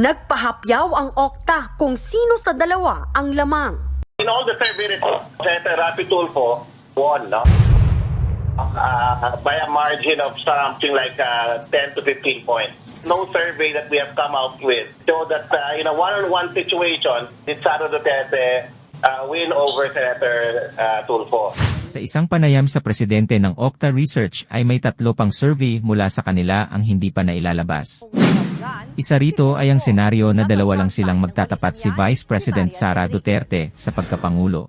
Nagpahapyaw ang okta kung sino sa dalawa ang lamang. In all the survey results, Senator Rapi Tulfo won, no? Uh, by a margin of something like uh, 10 to 15 points. No survey that we have come out with show that uh, in a one-on-one situation, did Sara Duterte uh, win over Senator uh, Tulfo. Sa isang panayam sa presidente ng Okta Research ay may tatlo pang survey mula sa kanila ang hindi pa nailalabas. Isa rito ay ang senaryo na dalawa lang silang magtatapat si Vice President Sara Duterte sa pagkapangulo.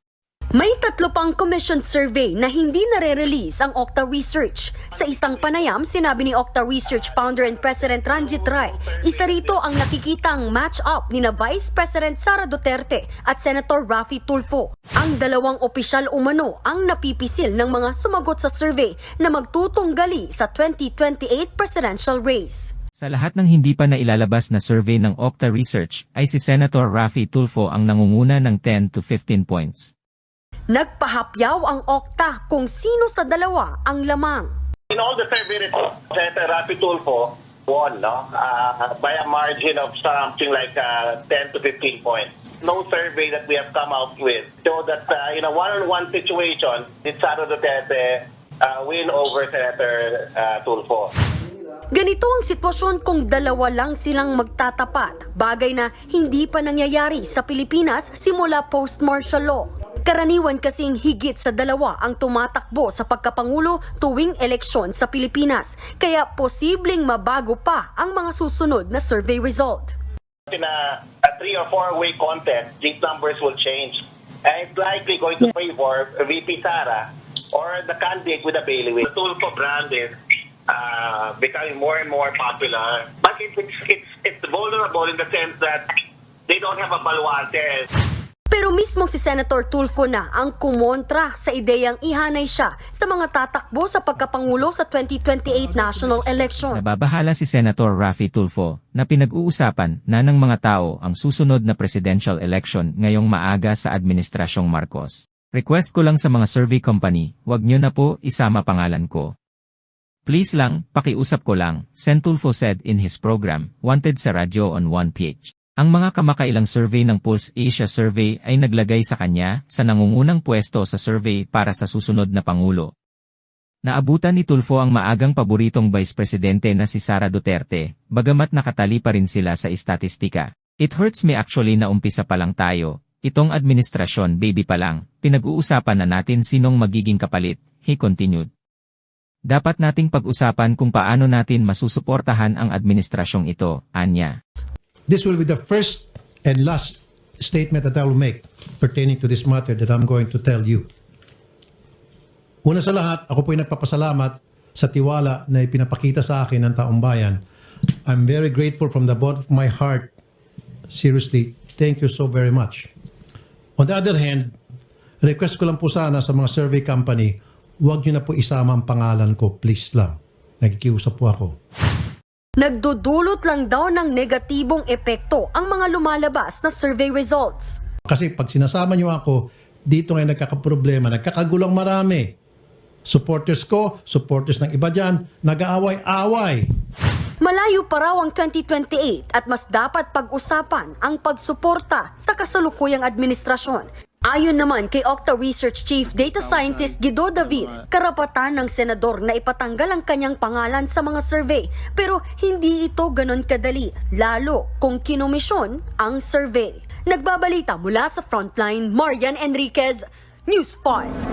May tatlo pang commission survey na hindi nare-release ang Okta Research. Sa isang panayam, sinabi ni Okta Research founder and President Ranjit Rai, isa rito ang nakikitang match-up ni na Vice President Sara Duterte at Senator Raffy Tulfo. Ang dalawang opisyal umano ang napipisil ng mga sumagot sa survey na magtutunggali sa 2028 presidential race. Sa lahat ng hindi pa nailalabas na survey ng Okta Research ay si Senator Raffy Tulfo ang nangunguna ng 10 to 15 points. Nagpahapyaw ang Okta kung sino sa dalawa ang lamang. In all the survey results, Senator Rapi Tulfo won, no? Uh, by a margin of something like uh, 10 to 15 points. No survey that we have come out with show that uh, in a one-on-one situation, did Sara Duterte uh, win over Senator uh, Tulfo. Ganito ang sitwasyon kung dalawa lang silang magtatapat, bagay na hindi pa nangyayari sa Pilipinas simula post-martial law. Karaniwan kasing higit sa dalawa ang tumatakbo sa pagkapangulo tuwing eleksyon sa Pilipinas, kaya posibleng mabago pa ang mga susunod na survey result. In a, a three or four-way contest, these numbers will change. And it's likely going to favor VP Sara or the candidate with a bailiwick. Tulfo brand is uh, becoming more and more popular. But it's, it's, it's, it's vulnerable in the sense that they don't have a baluarte. Pero mismong si Senator Tulfo na ang kumontra sa ideyang ihanay siya sa mga tatakbo sa pagkapangulo sa 2028 national election. Nababahala si Senator Raffy Tulfo na pinag-uusapan na ng mga tao ang susunod na presidential election ngayong maaga sa Administrasyong Marcos. Request ko lang sa mga survey company, wag nyo na po isama pangalan ko. Please lang, pakiusap ko lang, Sen Tulfo said in his program, Wanted sa radyo on 1PH. Ang mga kamakailang survey ng Pulse Asia Survey ay naglagay sa kanya sa nangungunang pwesto sa survey para sa susunod na Pangulo. Naabutan ni Tulfo ang maagang paboritong Vice Presidente na si Sara Duterte, bagamat nakatali pa rin sila sa istatistika. It hurts me actually na umpisa pa lang tayo, itong administrasyon baby pa lang, pinag-uusapan na natin sinong magiging kapalit, he continued. Dapat nating pag-usapan kung paano natin masusuportahan ang administrasyong ito, anya. This will be the first and last statement that I will make pertaining to this matter that I'm going to tell you. Una sa lahat, ako po'y nagpapasalamat sa tiwala na ipinapakita sa akin ng taong bayan. I'm very grateful from the bottom of my heart. Seriously, thank you so very much. On the other hand, request ko lang po sana sa mga survey company, huwag nyo na po isama ang pangalan ko, please lang. Nagkikiusap po ako. Nagdudulot lang daw ng negatibong epekto ang mga lumalabas na survey results. Kasi pag sinasama niyo ako, dito ngayon nagkakaproblema, nagkakagulang marami. Supporters ko, supporters ng iba dyan, nag-aaway-away. Malayo pa raw ang 2028 at mas dapat pag-usapan ang pagsuporta sa kasalukuyang administrasyon. Ayon naman kay Okta Research Chief Data Scientist Guido David, karapatan ng senador na ipatanggal ang kanyang pangalan sa mga survey pero hindi ito ganon kadali, lalo kung kinomisyon ang survey. Nagbabalita mula sa Frontline, Marian Enriquez, News 5.